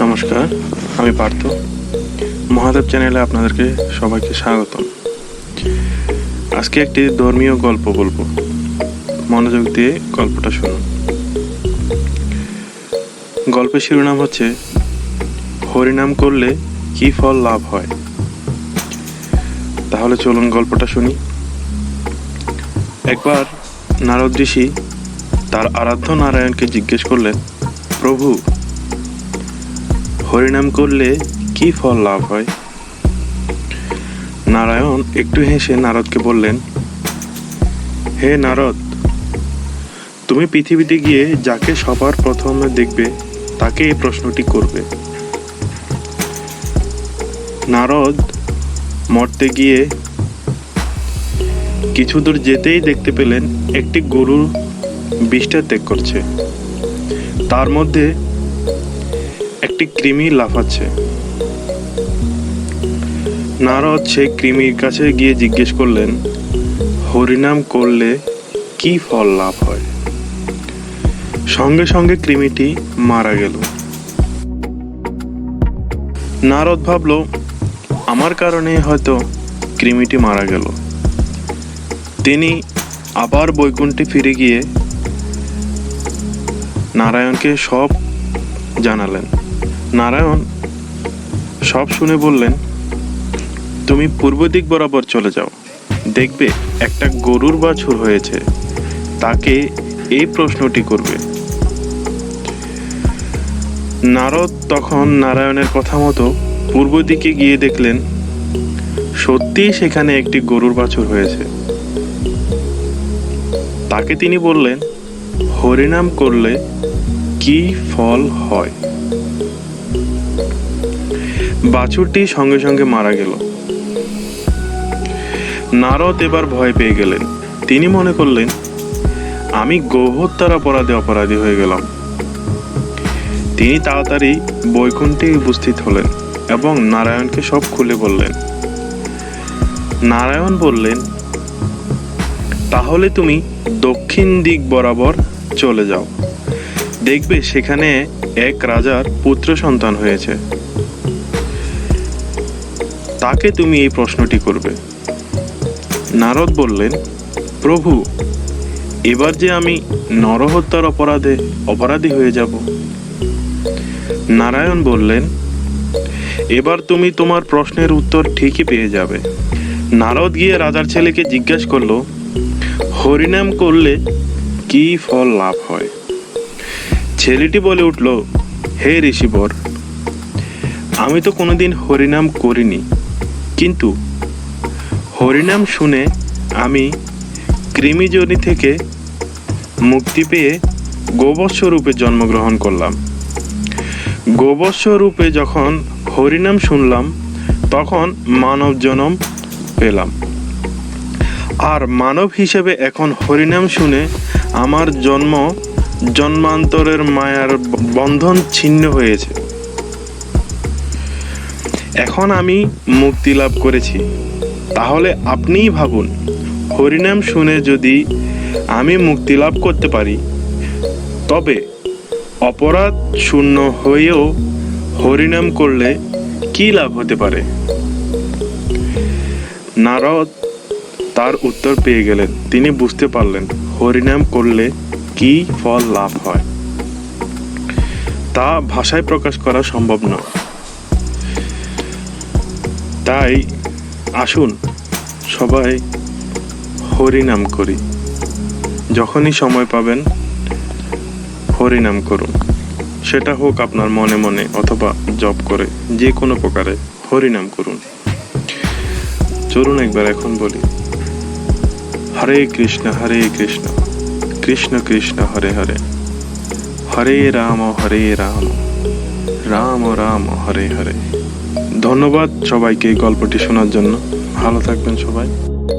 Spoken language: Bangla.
নমস্কার, আমি পার্থ। মহাদেব চ্যানেলে আপনাদেরকে সবাইকে স্বাগতম। আজকে একটি ধর্মীয় গল্প বলব। মনোযোগ দিয়ে গল্পটা শুনুন। গল্পের শিরোনাম হচ্ছে, হরিনাম করলে কি ফল লাভ হয়? তাহলে চলুন গল্পটা শুনি। একবার নারদ ঋষি তার আরাধ্য নারায়ণকে জিজ্ঞেস করলেন, প্রভু, হরিনাম করলে কি ফল লাভ হয়? নারায়ণ একটু হেসে নারদকে বললেন, হে নারদ, তুমি পৃথিবীতে গিয়ে যাকে সবার প্রথমে দেখবে, তাকে এই প্রশ্নটি করবে। নারদ মরতে গিয়ে কিছু দূর যেতেই দেখতে পেলেন একটি গরু বিষটা ত্যাগ করছে। তার মধ্যে একটি কৃমি লাফাচ্ছে। নারদ সেই কৃমির কাছে গিয়ে জিজ্ঞেস করলেন, হরিনাম করলে কি ফল লাভ হয়? সঙ্গে সঙ্গে কৃমিটি মারা গেল। নারদ ভাবল, আমার কারণে হয়তো কৃমিটি মারা গেল। তিনি আবার বৈকুণ্ঠে ফিরে গিয়ে নারায়ণকে সব জানালেন। নারায়ণ সব শুনে বললেন, তুমি পূর্ব দিক বরাবর চলে যাও। দেখবে একটা গরুর বাছুর হয়েছে। তাকে এই প্রশ্নটি করবে। নারদ তখন নারায়ণের কথা মতো পূর্ব দিকে গিয়ে দেখলেন, সত্যিই সেখানে একটি গরুর বাছুর হয়েছে। তাকে তিনি বললেন, হরিনাম করলে কি ফল হয়? বাছুরটি সঙ্গে সঙ্গে মারা গেল। নারদ এবার ভয় পেয়ে গেলেন। তিনি মনে করলেন, আমি গোহত্যার অপরাধে অপরাধী হয়ে গেলাম। তিনি তাড়াতাড়ি বৈকুণ্ঠে উপস্থিত হলেন এবং নারায়ণকে সব খুলে বললেন। নারায়ণ বললেন তাহলে তুমি দক্ষিণ দিক বরাবর চলে যাও। দেখবে সেখানে এক রাজার পুত্র সন্তান হয়েছে। তাকে তুমি এই প্রশ্নটি করবে। নারদ বললেন, প্রভু, এবার যে আমি নরহত্যার অপরাধে অপরাধী হয়ে যাব। নারায়ণ বললেন, এবার তুমি তোমার প্রশ্নের উত্তর ঠিকই পেয়ে যাবে। নারদ গিয়ে রাজার ছেলেকে জিজ্ঞেস করল হরিনাম করলে কি ফল লাভ হয়? ছেলেটি বলে উঠল, হে ঋষিবর, আমি তো কোনোদিন হরিনাম করিনি। কিন্তু হরিনাম শুনে আমি কৃমিজনি থেকে মুক্তি পেয়ে গোবৎস জন্মগ্রহণ করলাম। গোবৎস যখন হরিনাম শুনলাম, তখন মানব জনম পেলাম। আর মানব হিসেবে এখন হরিনাম শুনে আমার জন্ম জন্মান্তরের মায়ার বন্ধন ছিন্ন হয়েছে। এখন আমি মুক্তি লাভ করেছি। তাহলে আপনিই ভাবুন, হরিনাম শুনে যদি আমি মুক্তি লাভ করতে পারি, তবে অপরাধ শূন্য হয়েও হরিনাম করলে কি লাভ হতে পারে? নারদ তার উত্তর পেয়ে গেলেন। তিনি বুঝতে পারলেন, হরিনাম করলে কি ফল লাভ হয়। তা ভাষায় প্রকাশ করা সম্ভব নয় তাই আসুন, সবাই হরিনাম করি। যখনই সময় পাবেন, হরিনাম করুন। সেটা হোক আপনার মনে মনে অথবা জব করে, যে কোনো প্রকারে হরিনাম করুন। চলুন একবার এখন বলি। হরে কৃষ্ণ হরে কৃষ্ণ। কৃষ্ণ কৃষ্ণ, হরে হরে। হরে রাম হরে রাম। রাম রাম, হরে হরে। ধন্যবাদ সবাইকে গল্পটি শোনার জন্য। ভালো থাকবেন সবাই।